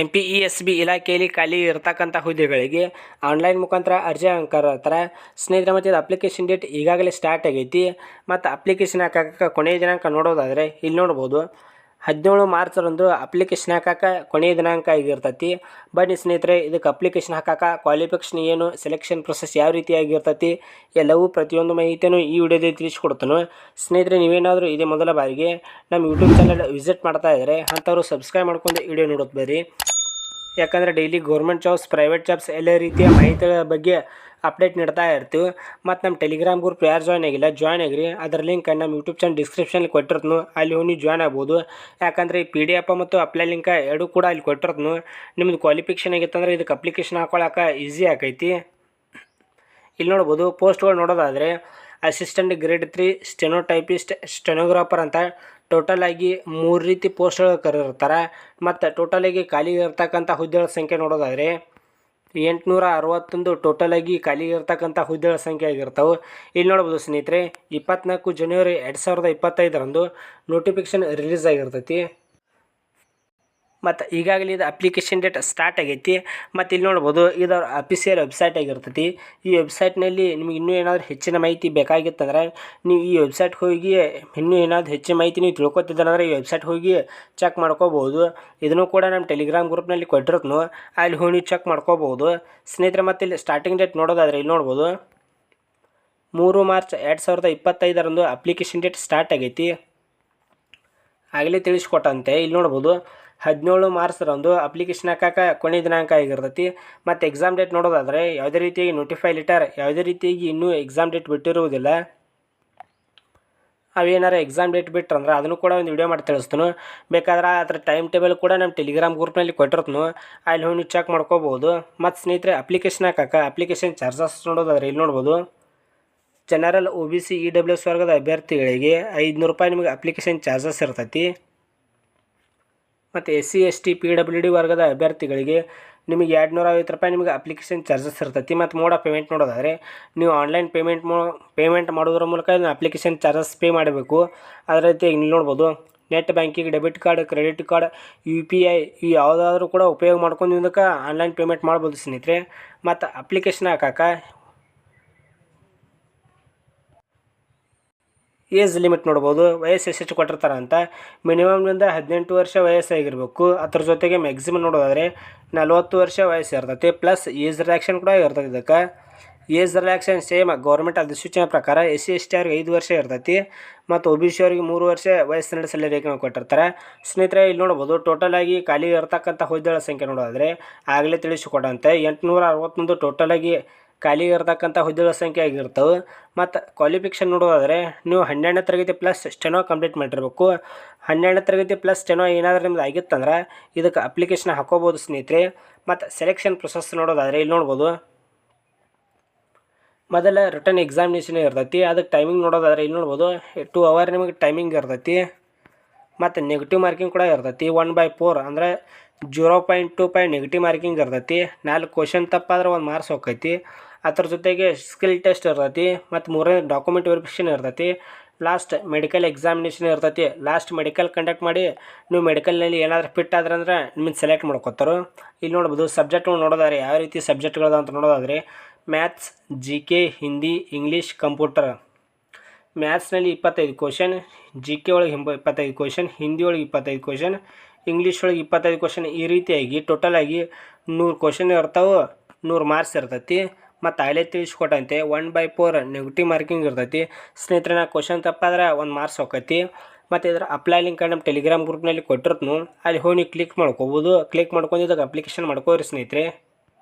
M P E S B ಇಲಾಖೆಯಲ್ಲಿ ಖಾಲಿ ಇರತಕ್ಕಂಥ ಹುದ್ದೆಗಳಿಗೆ ಆನ್ಲೈನ್ ಮುಖಾಂತರ ಅರ್ಜಿ ಕರೀತಾರೆ ಸ್ನೇಹಿತರೆ ಮತ್ತು ಅಪ್ಲಿಕೇಶನ್ ಡೇಟ್ ಈಗಾಗಲೇ ಸ್ಟಾರ್ಟ್ ಆಗೈತಿ. ಮತ್ತು ಅಪ್ಲಿಕೇಶನ್ ಹಾಕಕ್ಕೆ ಕೊನೆಯ ದಿನಾಂಕ ನೋಡೋದಾದರೆ ಇಲ್ಲಿ ನೋಡ್ಬೋದು. ಹದಿನೇಳು ಮಾರ್ಚರಂದು ಅಪ್ಲಿಕೇಶನ್ ಹಾಕಕ್ಕೆ ಕೊನೆಯ ದಿನಾಂಕ ಆಗಿರ್ತೈತಿ. ಬನ್ನಿ ಸ್ನೇಹಿತರೆ, ಇದಕ್ಕೆ ಅಪ್ಲಿಕೇಶನ್ ಹಾಕಕ್ಕೆ ಕ್ವಾಲಿಫಿಕೇಶನ್ ಏನು ಸೆಲೆಕ್ಷನ್ ಪ್ರೊಸೆಸ್ ಯಾವ ರೀತಿಯಾಗಿರ್ತೈತಿ ಎಲ್ಲವೂ ಪ್ರತಿಯೊಂದು ಮಾಹಿತಿಯನ್ನು ಈ ವಿಡಿಯೋದಲ್ಲಿ ತಿಳಿಸ್ಕೊಡ್ತಾನೆ. ಸ್ನೇಹಿತರೆ, ನೀವೇನಾದರೂ ಇದೇ ಮೊದಲ ಬಾರಿಗೆ ನಮ್ಮ ಯೂಟ್ಯೂಬ್ ಚಾನಲ್ ವಿಸಿಟ್ ಮಾಡ್ತಾ ಇದ್ದರೆ ಅಂಥವ್ರು ಸಬ್ಸ್ಕ್ರೈಬ್ ಮಾಡ್ಕೊಂಡು ವಿಡಿಯೋ ನೋಡೋದು ಬರ್ರಿ. ಯಾಕಂದರೆ daily government jobs private jobs ಎಲ್ಲ ರೀತಿಯ ಮಾಹಿತಿಗಳ ಬಗ್ಗೆ ಅಪ್ಡೇಟ್ ನೀಡ್ತಾ ಇರ್ತೀವಿ. ಮತ್ತು ನಮ್ಮ ಟೆಲಿಗ್ರಾಮ್ ಗ್ರೂಪ್ ಯಾರು ಜಾಯ್ನ್ ಆಗಿಲ್ಲ ಜಾಯ್ನ್ ಆಗಿರಿ. ಅದರ ಲಿಂಕ್ ನಮ್ಮ ಯೂಟ್ಯೂಬ್ ಚಾನಲ್ ಡಿಸ್ಕ್ರಿಪ್ಷನಲ್ಲಿ ಕೊಟ್ಟಿರ್ತನು, ಅಲ್ಲಿ ಹೋಗಿ ಜಾಯ್ನ್ ಆಗ್ಬೋದು. ಯಾಕಂದರೆ ಈ ಪಿ ಡಿ ಎಫ್ ಮತ್ತು ಅಪ್ಲೈ ಲಿಂಕ್ ಎರಡೂ ಕೂಡ ಅಲ್ಲಿ ಕೊಟ್ಟಿರ್ತನು. ನಿಮ್ಮದು ಕ್ವಾಲಿಫಿಕೇಷನ್ ಆಗಿತ್ತಂದ್ರೆ ಇದಕ್ಕೆ ಅಪ್ಲಿಕೇಶನ್ ಹಾಕೊಳಕ್ಕೆ ಈಸಿ ಆಕೈತಿ. ಇಲ್ಲಿ ನೋಡ್ಬೋದು ಪೋಸ್ಟ್ಗಳು ನೋಡೋದಾದರೆ assistant grade three stenotypist stenographer ಅಂತ ಟೋಟಲ್ ಆಗಿ ಮೂರು ರೀತಿ ಪೋಸ್ಟ್ಗಳು ಕರೆದಿರ್ತಾರೆ ಮತ್ತು ಟೋಟಲ್ ಆಗಿ ಖಾಲಿ ಇರ್ತಕ್ಕಂಥ ಹುದ್ದೆಗಳ ಸಂಖ್ಯೆ ನೋಡೋದಾದರೆ, ಎಂಟುನೂರ ಅರವತ್ತೊಂದು ಟೋಟಲ್ ಆಗಿ ಖಾಲಿ ಇರ್ತಕ್ಕಂಥ ಹುದ್ದೆಗಳ ಸಂಖ್ಯೆ ಆಗಿರ್ತಾವೆ. ಇಲ್ಲಿ ನೋಡ್ಬೋದು ಸ್ನೇಹಿತರೆ, ಇಪ್ಪತ್ನಾಲ್ಕು ಜನವರಿ ಎರಡು ಸಾವಿರದ ಇಪ್ಪತ್ತೈದರಂದು ನೋಟಿಫಿಕೇಶನ್ ರಿಲೀಸ್ ಆಗಿರ್ತೈತಿ. ಮತ್ತು ಈಗಾಗಲೇ ಇದು ಅಪ್ಲಿಕೇಶನ್ ಡೇಟ್ ಸ್ಟಾರ್ಟ್ ಆಗೈತಿ. ಮತ್ತು ಇಲ್ಲಿ ನೋಡ್ಬೋದು ಇದು ಅಫಿಷಿಯಲ್ ವೆಬ್ಸೈಟ್ ಆಗಿರ್ತೈತಿ. ಈ ವೆಬ್ಸೈಟ್ನಲ್ಲಿ ನಿಮ್ಗೆ ಇನ್ನೂ ಏನಾದರೂ ಹೆಚ್ಚಿನ ಮಾಹಿತಿ ಬೇಕಾಗಿತ್ತಂದ್ರೆ ನೀವು ಈ ವೆಬ್ಸೈಟ್ ಹೋಗಿ ಇನ್ನೂ ಏನಾದರೂ ಹೆಚ್ಚಿನ ಮಾಹಿತಿ ನೀವು ತಿಳ್ಕೊತಿದ್ದಾರೆ ಈ ವೆಬ್ಸೈಟ್ ಹೋಗಿ ಚೆಕ್ ಮಾಡ್ಕೋಬೋದು ಇದನ್ನು ಕೂಡ ನಮ್ಮ ಟೆಲಿಗ್ರಾಮ್ ಗ್ರೂಪ್ನಲ್ಲಿ ಕೊಟ್ಟಿರ್ತನು. ಅಲ್ಲಿ ಹೋಗಿ ನೀವು ಚೆಕ್ ಮಾಡ್ಕೋಬೋದು ಸ್ನೇಹಿತರೆ, ಮತ್ತು ಇಲ್ಲಿ ಸ್ಟಾರ್ಟಿಂಗ್ ಡೇಟ್ ನೋಡೋದಾದ್ರೆ ಇಲ್ಲಿ ನೋಡ್ಬೋದು. ಮೂರು ಮಾರ್ಚ್ ಎರಡು ಸಾವಿರದ ಇಪ್ಪತ್ತೈದರಂದು ಅಪ್ಲಿಕೇಶನ್ ಡೇಟ್ ಸ್ಟಾರ್ಟ್ ಆಗೈತಿ. ಆಗಲೇ ತಿಳಿಸ್ಕೊಟ್ಟಂತೆ. ಇಲ್ಲಿ ನೋಡ್ಬೋದು. ಹದಿನೇಳು ಮಾರ್ಚ್ರಂದು ಅಪ್ಲಿಕೇಶನ್ ಹಾಕಕ್ಕೆ ಕೊನೆ ದಿನಾಂಕ ಆಗಿರ್ತೈತಿ. ಮತ್ತು ಎಕ್ಸಾಮ್ ಡೇಟ್ ನೋಡೋದಾದರೆ ಯಾವುದೇ ರೀತಿಯಾಗಿ ನೋಟಿಫೈ ಲೆಟರ್ ಯಾವುದೇ ರೀತಿಯಾಗಿ ಇನ್ನೂ ಎಕ್ಸಾಮ್ ಡೇಟ್ ಬಿಟ್ಟಿರುವುದಿಲ್ಲ. ಅವೇನಾರು ಎಕ್ಸಾಮ್ ಡೇಟ್ ಬಿಟ್ರಂದ್ರೆ ಅದನ್ನು ಕೂಡ ಒಂದು ವಿಡಿಯೋ ಮಾಡಿ ತಿಳಿಸ್ತಾನು. ಬೇಕಾದ್ರೆ ಅದ್ರ ಟೈಮ್ ಟೇಬಲ್ ಕೂಡ ನಮ್ಮ ಟೆಲಿಗ್ರಾಮ್ ಗ್ರೂಪ್ನಲ್ಲಿ ಕೊಟ್ಟಿರ್ತನು. ಅಲ್ಲಿ ಹೋಗಿ ಚೆಕ್ ಮಾಡ್ಕೋಬೋದು. ಮತ್ತು ಸ್ನೇಹಿತರೆ ಅಪ್ಲಿಕೇಶನ್ ಹಾಕಕ್ಕೆ ಅಪ್ಲಿಕೇಶನ್ ಚಾರ್ಜಸ್ ನೋಡೋದಾದ್ರೆ ಇಲ್ಲಿ ನೋಡ್ಬೋದು. General O B C E W S ವರ್ಗದ ಅಭ್ಯರ್ಥಿಗಳಿಗೆ ಐದುನೂರು ರೂಪಾಯಿ ನಿಮಗೆ ಅಪ್ಲಿಕೇಶನ್ ಚಾರ್ಜಸ್ ಇರ್ತೈತಿ. ಮತ್ತು S C S T P W D ವರ್ಗದ ಅಭ್ಯರ್ಥಿಗಳಿಗೆ ನಿಮಗೆ ಎರಡು ನೂರ ಐವತ್ತು ರೂಪಾಯಿ ನಿಮಗೆ ಅಪ್ಲಿಕೇಶನ್ ಚಾರ್ಜಸ್ ಇರ್ತೈತಿ. ಮತ್ತು ಮೋಡ ಪೇಮೆಂಟ್ ನೋಡೋದಾದರೆ ನೀವು ಆನ್ಲೈನ್ ಪೇಮೆಂಟ್ ಮೋ ಪೇಮೆಂಟ್ ಮಾಡೋದ್ರ ಮೂಲಕ ಅಪ್ಲಿಕೇಶನ್ ಚಾರ್ಜಸ್ ಪೇ ಮಾಡಬೇಕು. ಅದರ ರೀತಿ ಇಲ್ಲಿ ನೋಡ್ಬೋದು net banking debit card credit card U P I ಈ ಯಾವುದಾದ್ರೂ ಕೂಡ ಉಪಯೋಗ ಮಾಡ್ಕೊಂಡು ಇದಕ್ಕೆ ಆನ್ಲೈನ್ ಪೇಮೆಂಟ್ ಮಾಡ್ಬೋದು ಸ್ನೇಹಿತರೆ. ಮತ್ತು ಅಪ್ಲಿಕೇಶನ್ ಹಾಕಕ್ಕೆ ಏಜ್ ಲಿಮಿಟ್ ನೋಡ್ಬೋದು, ವಯಸ್ಸು ಎಷ್ಟು ಕೊಟ್ಟಿರ್ತಾರೆ ಅಂತ. ಮಿನಿಮಮ್ನಿಂದ ಹದಿನೆಂಟು ವರ್ಷ ವಯಸ್ಸಾಗಿರಬೇಕು. ಅದ್ರ ಜೊತೆಗೆ ಮ್ಯಾಕ್ಸಿಮಮ್ ನೋಡೋದಾದರೆ ನಲ್ವತ್ತು ವರ್ಷ ವಯಸ್ಸು ಇರ್ತೈತಿ ಪ್ಲಸ್ ಏಜ್ ರಿಲ್ಯಾಕ್ಷನ್ ಕೂಡ ಇರ್ತೈತಿ ಇದಕ್ಕೆ. ಏಜ್ ರಿಲ್ಯಾಕ್ಷನ್ ಸೇಮ್ ಗೌರ್ಮೆಂಟ್ ಅಧಿಸೂಚನೆ ಪ್ರಕಾರ ಎಸ್ ಸಿ, ಎಸ್ ಟಿ ಅವ್ರಿಗೆ ಐದು ವರ್ಷ ಇರ್ತೈತಿ, ಮತ್ತು ಒ ಬಿ ಸಿ ಅವ್ರಿಗೆ ಮೂರು ವರ್ಷ ವಯಸ್ಸಿನ ನಡೆಸಲು ಕೊಟ್ಟಿರ್ತಾರೆ. ಸ್ನೇಹಿತರೆ, ಇಲ್ಲಿ ನೋಡ್ಬೋದು ಟೋಟಲ್ ಆಗಿ ಖಾಲಿ ಇರ್ತಕ್ಕಂಥ ಹುದ್ದೆಗಳ ಸಂಖ್ಯೆ ನೋಡೋದಾದರೆ ಆಗಲೇ ತಿಳಿಸಿಕೊಡಂತೆ ಎಂಟುನೂರ ಅರವತ್ತೊಂದು ಟೋಟಲ್ ಆಗಿ ಖಾಲಿ ಇರತಕ್ಕಂಥ ಹುದ್ದೆಗಳ ಸಂಖ್ಯೆ ಆಗಿರ್ತವೆ. ಮತ್ತು ಕ್ವಾಲಿಫಿಕೇಷನ್ ನೋಡೋದಾದರೆ ನೀವು ಹನ್ನೆರಡನೇ ತರಗತಿ ಪ್ಲಸ್ ಸ್ಟೆನೋ ಕಂಪ್ಲೀಟ್ ಮಾಡಿರಬೇಕು. ಹನ್ನೆರಡನೇ ತರಗತಿ ಪ್ಲಸ್ ಸ್ಟೆನೋ ಏನಾದರೂ ನಿಮ್ದು ಆಗಿತ್ತಂದ್ರೆ ಇದಕ್ಕೆ ಅಪ್ಲಿಕೇಶನ್ ಹಾಕೋಬೋದು ಸ್ನೇಹಿತರೆ. ಮತ್ತು ಸೆಲೆಕ್ಷನ್ ಪ್ರೊಸೆಸ್ ನೋಡೋದಾದರೆ ಇಲ್ಲಿ ನೋಡ್ಬೋದು. ಮೊದಲ ರಿಟರ್ನ್ ಎಕ್ಸಾಮಿನೇಷನ್ ಇರ್ತೈತಿ. ಅದಕ್ಕೆ ಟೈಮಿಂಗ್ ನೋಡೋದಾದರೆ ಇಲ್ಲಿ ನೋಡ್ಬೋದು. ಟೂ ಅವರ್ ನಿಮಗೆ ಟೈಮಿಂಗ್ ಇರ್ತೈತಿ. ಮತ್ತು ನೆಗೆಟಿವ್ ಮಾರ್ಕಿಂಗ್ ಕೂಡ ಇರ್ತೈತಿ. ಒನ್ ಬೈ ಫೋರ್ ಅಂದರೆ zero point two point negative marking ಇರ್ತೈತಿ. ನಾಲ್ಕು ಕ್ವಶನ್ ತಪ್ಪಾದ್ರೆ ಒಂದು ಮಾರ್ಕ್ಸ್ ಹೋಗ್ತೈತಿ. ಅದ್ರ ಜೊತೆಗೆ ಸ್ಕಿಲ್ ಟೆಸ್ಟ್ ಇರ್ತೈತಿ, ಮತ್ತು ಮೂರನೇ ಡಾಕ್ಯುಮೆಂಟ್ ವೆರಿಫಿಕೇಷನ್ ಇರ್ತೈತಿ ಲಾಸ್ಟ್ ಮೆಡಿಕಲ್ ಎಕ್ಸಾಮಿನೇಷನ್ ಇರ್ತೈತಿ. ಲಾಸ್ಟ್ ಮೆಡಿಕಲ್ ಕಂಡಕ್ಟ್ ಮಾಡಿ ನೀವು ಮೆಡಿಕಲ್ನಲ್ಲಿ ಏನಾದರೂ ಫಿಟ್ ಆದ್ರೆ ಅಂದ್ರೆ ನಿಮ್ಮನ್ನು ಸೆಲೆಕ್ಟ್ ಮಾಡ್ಕೊತಾರೆ. ಇಲ್ಲಿ ನೋಡ್ಬೋದು ಸಬ್ಜೆಕ್ಟ್ಗಳು ನೋಡೋದಾದ್ರೆ ಯಾವ ರೀತಿ ಸಬ್ಜೆಕ್ಟ್ಗಳದ ಅಂತ ನೋಡೋದಾದ್ರೆ maths G K Hindi English computer ಮ್ಯಾಥ್ಸ್ನಲ್ಲಿ ಇಪ್ಪತ್ತೈದು ಕ್ವಶನ್ ಜಿ ಕೆ ಒಳಗೆ ಹಿಂಬ, ಇಪ್ಪತ್ತೈದು ಕ್ವಶನ್ ಹಿಂದಿ ಒಳಗೆ ಇಪ್ಪತ್ತೈದು ಕ್ವಶನ್ ಇಂಗ್ಲೀಷ್ ಒಳಗೆ ಇಪ್ಪತ್ತೈದು ಕ್ವಶನ್ ಈ ರೀತಿಯಾಗಿ ಟೋಟಲ್ ಆಗಿ ನೂರು ಕ್ವಶನ್ ಇರ್ತಾವೆ, ನೂರು ಮಾರ್ಕ್ಸ್ ಇರ್ತೈತಿ. ಮತ್ತು ಆಗಲೇ ತಿಳಿಸ್ಕೊಟ್ಟಂತೆ one by four negative marking ಇರ್ತೈತಿ. ಸ್ನೇಹಿತರೆ, ನಾ ಕ್ವಶನ್ ತಪ್ಪಾದ್ರೆ ಒಂದು ಮಾರ್ಕ್ಸ್ ಹೋಗತಿ ಮತ್ತು ಇದರ ಅಪ್ಲೈ ಲಿಂಕ್ ನಮ್ಮ ಟೆಲಿಗ್ರಾಮ್ ಗ್ರೂಪ್ನಲ್ಲಿ ಕೊಟ್ಟಿರ್ತನು. ಅಲ್ಲಿ ಹೋಗಿ ಕ್ಲಿಕ್ ಮಾಡ್ಕೋಬೋದು. ಕ್ಲಿಕ್ ಮಾಡ್ಕೊಂಡು ಇದಕ್ಕೆ ಅಪ್ಲಿಕೇಶನ್ ಮಾಡ್ಕೋರಿ ಸ್ನೇಹಿತರೆ.